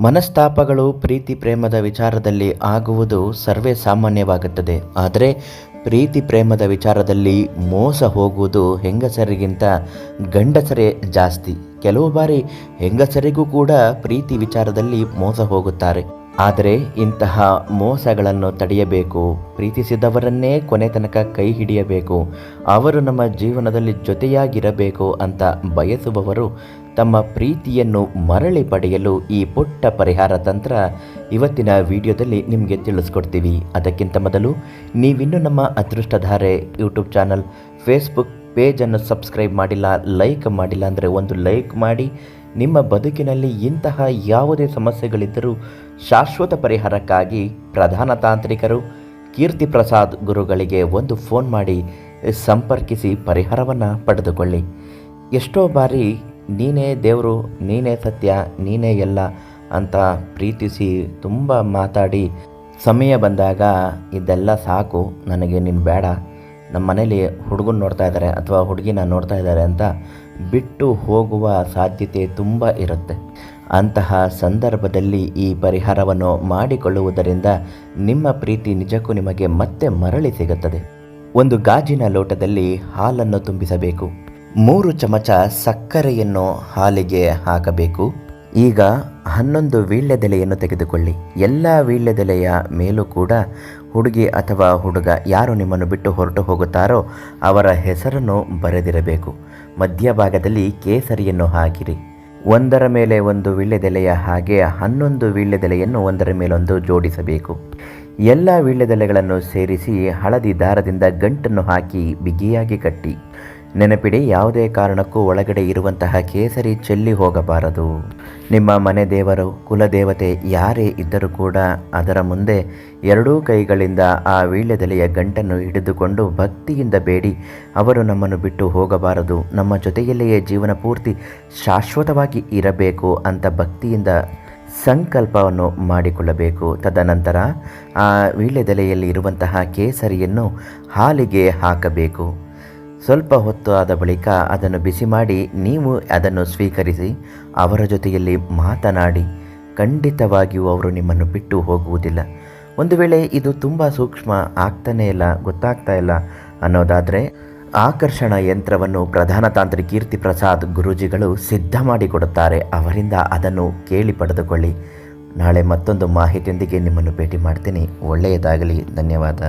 ಮನಸ್ತಾಪಗಳು, ಪ್ರೀತಿ, ಪ್ರೇಮದ ವಿಚಾರದಲ್ಲಿ ಆಗುವುದು ಸರ್ವೇ ಸಾಮಾನ್ಯವಾಗುತ್ತದೆ. ಆದರೆ ಪ್ರೀತಿ, ಪ್ರೇಮದ ವಿಚಾರದಲ್ಲಿ ಮೋಸ ಹೋಗುವುದು ಹೆಂಗಸರಿಗಿಂತ ಗಂಡಸರೇ ಜಾಸ್ತಿ. ಕೆಲವು ಬಾರಿ ಹೆಂಗಸರಿಗೂ ಕೂಡ ಪ್ರೀತಿ ವಿಚಾರದಲ್ಲಿ ಮೋಸ ಹೋಗುತ್ತಾರೆ. ಆದರೆ ಇಂತಹ ಮೋಸಗಳನ್ನು ತಡೆಯಬೇಕು, ಪ್ರೀತಿಸಿದವರನ್ನೇ ಕೊನೆ ತನಕ ಕೈ ಹಿಡಿಯಬೇಕು ಅವರು ನಮ್ಮ ಜೀವನದಲ್ಲಿ ಜೊತೆಯಾಗಿರಬೇಕು ಅಂತ ಬಯಸುವವರು ತಮ್ಮ ಪ್ರೀತಿಯನ್ನು ಮರಳಿ ಪಡೆಯಲು ಈ ಪುಟ್ಟ ಪರಿಹಾರ ತಂತ್ರ ಇವತ್ತಿನ ವಿಡಿಯೋದಲ್ಲಿ ನಿಮಗೆ ತಿಳಿಸ್ಕೊಡ್ತೀವಿ. ಅದಕ್ಕಿಂತ ಮೊದಲು ನೀವಿನ್ನೂ ನಮ್ಮ ಅದೃಷ್ಟಧಾರೆ ಯೂಟ್ಯೂಬ್ ಚಾನಲ್, ಫೇಸ್ಬುಕ್ ಪೇಜನ್ನು ಸಬ್ಸ್ಕ್ರೈಬ್ ಮಾಡಿಲ್ಲ, ಲೈಕ್ ಮಾಡಿಲ್ಲ ಅಂದರೆ ಒಂದು ಲೈಕ್ ಮಾಡಿ ನಿಮ್ಮ ಬದುಕಿನಲ್ಲಿ ಇಂತಹ ಯಾವುದೇ ಸಮಸ್ಯೆಗಳಿದ್ದರೂ ಶಾಶ್ವತ ಪರಿಹಾರಕ್ಕಾಗಿ ಪ್ರಧಾನ ತಾಂತ್ರಿಕರು ಕೀರ್ತಿ ಪ್ರಸಾದ್ ಗುರುಗಳಿಗೆ ಒಂದು ಫೋನ್ ಮಾಡಿ ಸಂಪರ್ಕಿಸಿ ಪರಿಹಾರವನ್ನು ಪಡೆದುಕೊಳ್ಳಿ. ಎಷ್ಟೋ ಬಾರಿ ನೀನೇ ದೇವರು, ನೀನೇ ಸತ್ಯ, ನೀನೇ ಎಲ್ಲ ಅಂತ ಪ್ರೀತಿಸಿ ತುಂಬ ಮಾತಾಡಿ ಸಮಯ ಬಂದಾಗ ಇದೆಲ್ಲ ಸಾಕು, ನನಗೆ ನೀನು ಬೇಡ. ನಮ್ಮ ಮನೇಲಿ ಹುಡುಗನ ನೋಡ್ತಾ ಇದ್ದಾರೆ ಅಥವಾ ಹುಡುಗಿನ ನೋಡ್ತಾ ಇದ್ದಾರೆ ಅಂತ ಬಿಟ್ಟು ಹೋಗುವ ಸಾಧ್ಯತೆ ತುಂಬ ಇರುತ್ತೆ. ಅಂತಹ ಸಂದರ್ಭದಲ್ಲಿ ಈ ಪರಿಹಾರವನ್ನು ಮಾಡಿಕೊಳ್ಳುವುದರಿಂದ ನಿಮ್ಮ ಪ್ರೀತಿ ನಿಜಕ್ಕೂ ನಿಮಗೆ ಮತ್ತೆ ಮರಳಿ ಸಿಗುತ್ತದೆ. ಒಂದು ಗಾಜಿನ ಲೋಟದಲ್ಲಿ ಹಾಲನ್ನು ತುಂಬಿಸಬೇಕು. ಮೂರು ಚಮಚ ಸಕ್ಕರೆಯನ್ನು ಹಾಲಿಗೆ ಹಾಕಬೇಕು. ಈಗ ಹನ್ನೊಂದು ವೀಳ್ಯದೆಲೆಯನ್ನು ತೆಗೆದುಕೊಳ್ಳಿ. ಎಲ್ಲ ವೀಳ್ಯದೆಲೆಯ ಮೇಲೂ ಕೂಡ ಹುಡುಗಿ ಅಥವಾ ಹುಡುಗ ಯಾರು ನಿಮ್ಮನ್ನು ಬಿಟ್ಟು ಹೊರಟು ಹೋಗುತ್ತಾರೋ ಅವರ ಹೆಸರನ್ನು ಬರೆದಿರಬೇಕು. ಮಧ್ಯಭಾಗದಲ್ಲಿ ಕೇಸರಿಯನ್ನು ಹಾಕಿರಿ. ಒಂದರ ಮೇಲೆ ಒಂದು ವೀಳ್ಯದೆಲೆಯ ಹಾಗೆ ಹನ್ನೊಂದು ವೀಳ್ಯದೆಲೆಯನ್ನು ಒಂದರ ಮೇಲೊಂದು ಜೋಡಿಸಬೇಕು. ಎಲ್ಲ ವೀಳ್ಯದೆಲೆಗಳನ್ನು ಸೇರಿಸಿ ಹಳದಿ ದಾರದಿಂದ ಗಂಟನ್ನು ಹಾಕಿ ಬಿಗಿಯಾಗಿ ಕಟ್ಟಿ. ನೆನಪಿಡಿ, ಯಾವುದೇ ಕಾರಣಕ್ಕೂ ಒಳಗಡೆ ಇರುವಂತಹ ಕೇಸರಿ ಚೆಲ್ಲಿ ಹೋಗಬಾರದು. ನಿಮ್ಮ ಮನೆ ದೇವರು, ಕುಲದೇವತೆ ಯಾರೇ ಇದ್ದರೂ ಕೂಡ ಅದರ ಮುಂದೆ ಎರಡೂ ಕೈಗಳಿಂದ ಆ ವೀಳ್ಯದೆಲೆಯ ಗಂಟನ್ನು ಹಿಡಿದುಕೊಂಡು ಭಕ್ತಿಯಿಂದ ಬೇಡಿ, ಅವರು ನಮ್ಮನ್ನು ಬಿಟ್ಟು ಹೋಗಬಾರದು. ನಮ್ಮ ಜೊತೆಯಲ್ಲಿಯೇ ಜೀವನ ಪೂರ್ತಿ ಶಾಶ್ವತವಾಗಿ ಇರಬೇಕು ಅಂತ ಭಕ್ತಿಯಿಂದ ಸಂಕಲ್ಪವನ್ನು ಮಾಡಿಕೊಳ್ಳಬೇಕು. ತದನಂತರ ಆ ವೀಳ್ಯದೆಲೆಯಲ್ಲಿ ಇರುವಂತಹ ಕೇಸರಿಯನ್ನು ಹಾಲಿಗೆ ಹಾಕಬೇಕು. ಸ್ವಲ್ಪ ಹೊತ್ತು ಆದ ಬಳಿಕ ಅದನ್ನು ಬಿಸಿ ಮಾಡಿ ನೀವು ಅದನ್ನು ಸ್ವೀಕರಿಸಿ ಅವರ ಜೊತೆಯಲ್ಲಿ ಮಾತನಾಡಿ ಖಂಡಿತವಾಗಿಯೂ ಅವರು ನಿಮ್ಮನ್ನು ಬಿಟ್ಟು ಹೋಗುವುದಿಲ್ಲ. ಒಂದು ವೇಳೆ ಇದು ತುಂಬ ಸೂಕ್ಷ್ಮ ಆಗ್ತಾನೇ ಇಲ್ಲ, ಗೊತ್ತಾಗ್ತಾ ಇಲ್ಲ ಅನ್ನೋದಾದರೆ ಆಕರ್ಷಣ ಯಂತ್ರವನ್ನು ಪ್ರಧಾನ ತಾಂತ್ರಿ ಕೀರ್ತಿ ಪ್ರಸಾದ್ ಗುರೂಜಿಗಳು ಸಿದ್ಧ ಮಾಡಿಕೊಡುತ್ತಾರೆ. ಅವರಿಂದ ಅದನ್ನು ಕೇಳಿ ಪಡೆದುಕೊಳ್ಳಿ. ನಾಳೆ ಮತ್ತೊಂದು ಮಾಹಿತಿಯೊಂದಿಗೆ ನಿಮ್ಮನ್ನು ಭೇಟಿ ಮಾಡ್ತೀನಿ. ಒಳ್ಳೆಯದಾಗಲಿ. ಧನ್ಯವಾದ.